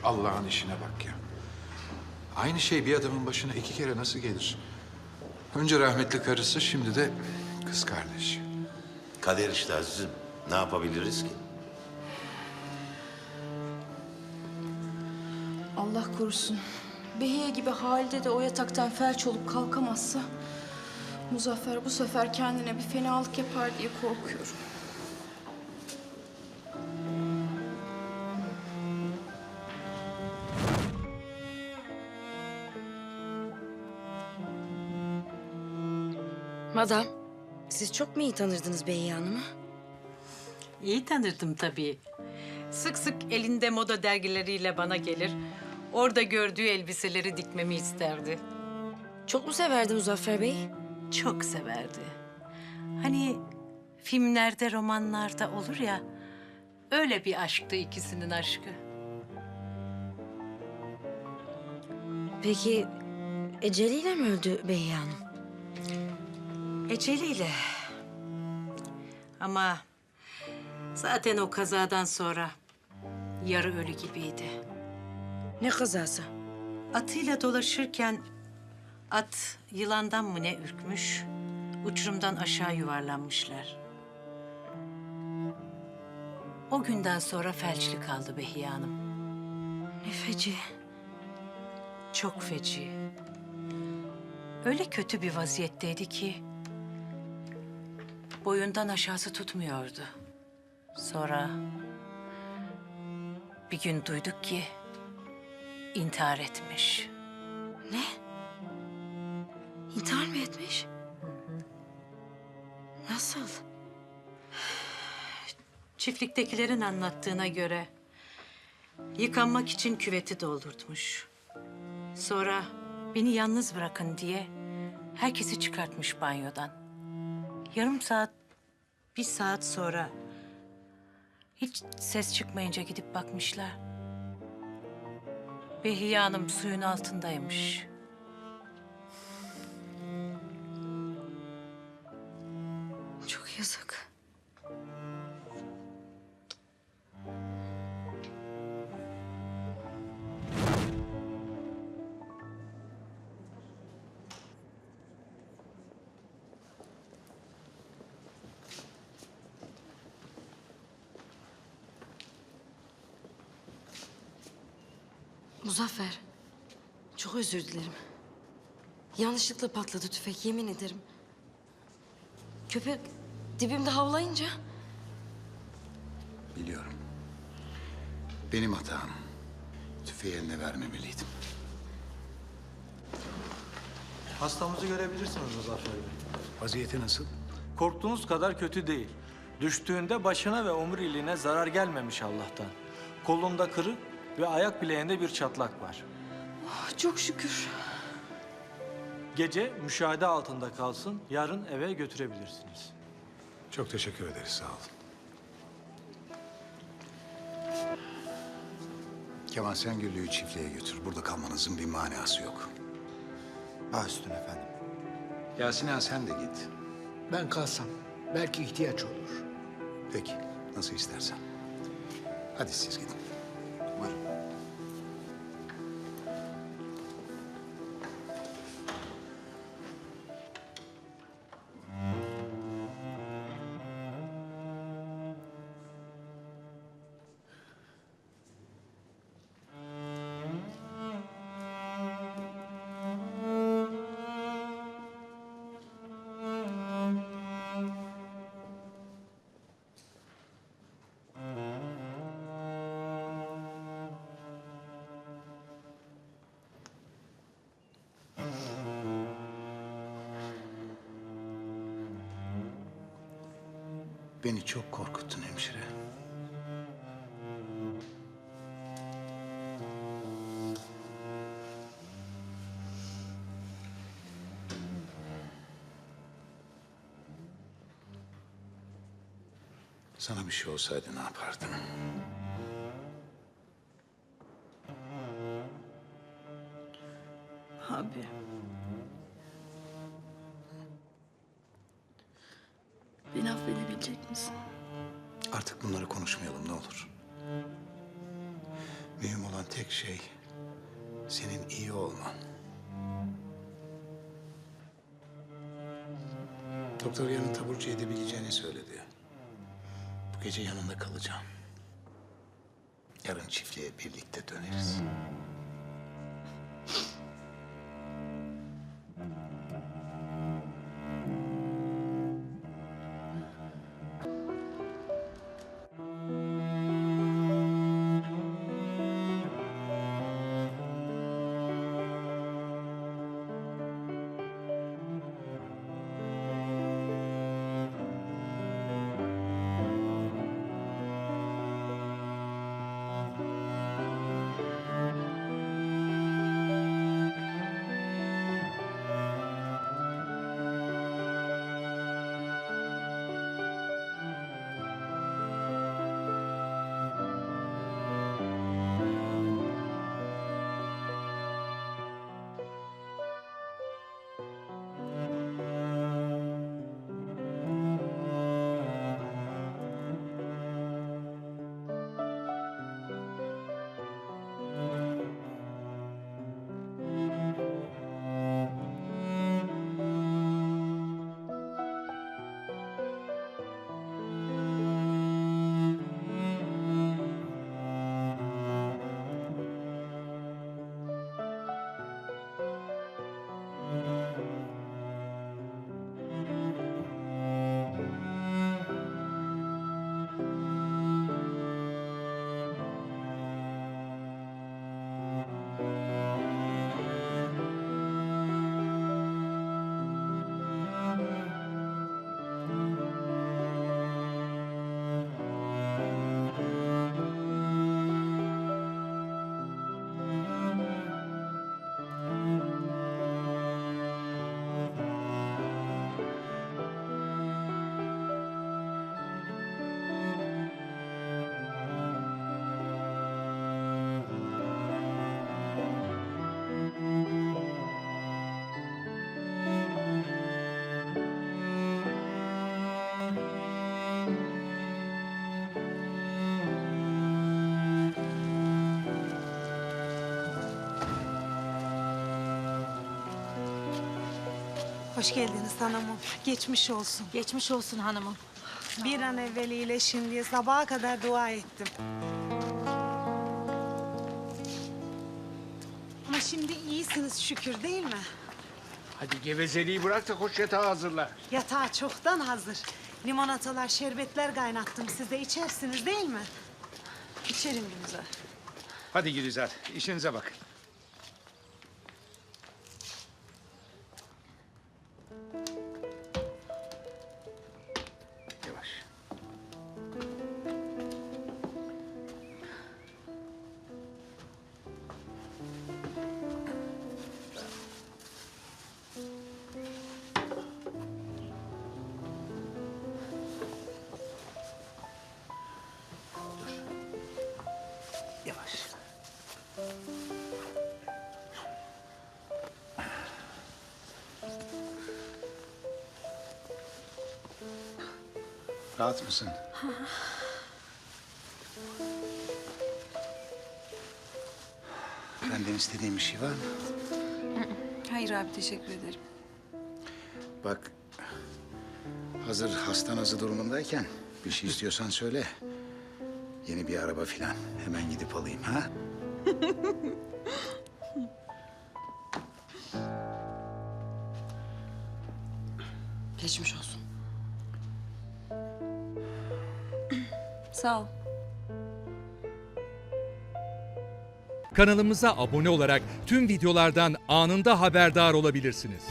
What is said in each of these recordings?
Şu Allah'ın işine bak ya. Aynı şey bir adamın başına iki kere nasıl gelir? Önce rahmetli karısı, şimdi de kız kardeşi. Kader işte azizim. Ne yapabiliriz ki? Allah korusun. Behiye gibi Halide de o yataktan felç olup kalkamazsa... Muzaffer bu sefer kendine bir fenalık yapar diye korkuyorum. Madam, siz çok mu iyi tanırdınız Behiye Hanım'ı? İyi tanırdım tabii. Sık sık elinde moda dergileriyle bana gelir. Orada gördüğü elbiseleri dikmemi isterdi. Çok mu severdi Muzaffer Bey? Çok severdi. Hani filmlerde, romanlarda olur ya... Öyle bir aşktı ikisinin aşkı. Peki eceliyle mi öldü Behiye Hanım? Eceliyle. Ama zaten o kazadan sonra yarı ölü gibiydi. Ne kazası? Atıyla dolaşırken at yılandan mı ne ürkmüş, uçurumdan aşağı yuvarlanmışlar. O günden sonra felçli kaldı Behiye Hanım. Ne feci. Çok feci. Öyle kötü bir vaziyetteydi ki boyundan aşağısı tutmuyordu. Sonra bir gün duyduk ki intihar etmiş. Ne? İntihar mı etmiş? Nasıl? Çiftliktekilerin anlattığına göre yıkanmak için küveti doldurtmuş. Sonra beni yalnız bırakın diye herkesi çıkartmış banyodan. Yarım saat, bir saat sonra hiç ses çıkmayınca gidip bakmışlar. Behiye Hanım suyun altındaymış. Çok yazık. Muzaffer, çok özür dilerim. Yanlışlıkla patladı tüfek, yemin ederim. Köpek dibimde havlayınca... Biliyorum. Benim hatam. Tüfeği eline vermemeliydim. Hastamızı görebilirsiniz Muzaffer Bey. Vaziyeti nasıl? Korktuğunuz kadar kötü değil. Düştüğünde başına ve omuriliğine zarar gelmemiş Allah'tan. Kolunda kırık ve ayak bileğinde bir çatlak var. Ah, Çok şükür. Gece müşahede altında kalsın, yarın eve götürebilirsiniz. Çok teşekkür ederiz, sağ olun. Kemal sen Güllü'yü çiftliğe götür. Burada kalmanızın bir manası yok. Baş üstüne efendim. Yasin ağa sen de git. Ben kalsam belki ihtiyaç olur. Peki, nasıl istersen. Hadi siz gidin. Bueno. Beni çok korkuttun hemşire. Sana bir şey olsaydı ne yapardın? Abi. Misin? Artık bunları konuşmayalım ne olur. Mühim olan tek şey senin iyi olman. Doktor yarın taburcu edebileceğini söyledi. Bu gece yanında kalacağım. Yarın çiftliğe birlikte döneriz. Hoş geldiniz hanımım. Geçmiş olsun. Geçmiş olsun hanımım. Bir an evvel iyileşin diye sabaha kadar dua ettim. Ama şimdi iyisiniz şükür değil mi? Hadi gevezeliği bırak da koş yatağı hazırla. Yatağı çoktan hazır. Limonatalar, şerbetler kaynattım size. içersiniz değil mi? İçerim Gülizar. Hadi Gülizar, işinize bakın. Rahat mısın? Benden istediğin bir şey var mı? Hayır abi teşekkür ederim. Bak, hazır hastan azı durumundayken bir şey istiyorsan söyle. Yeni bir araba filan. Hemen gidip alayım ha? Geçmiş olsun. Sağ ol. Kanalımıza abone olarak tüm videolardan anında haberdar olabilirsiniz.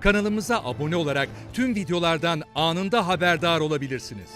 Kanalımıza abone olarak tüm videolardan anında haberdar olabilirsiniz.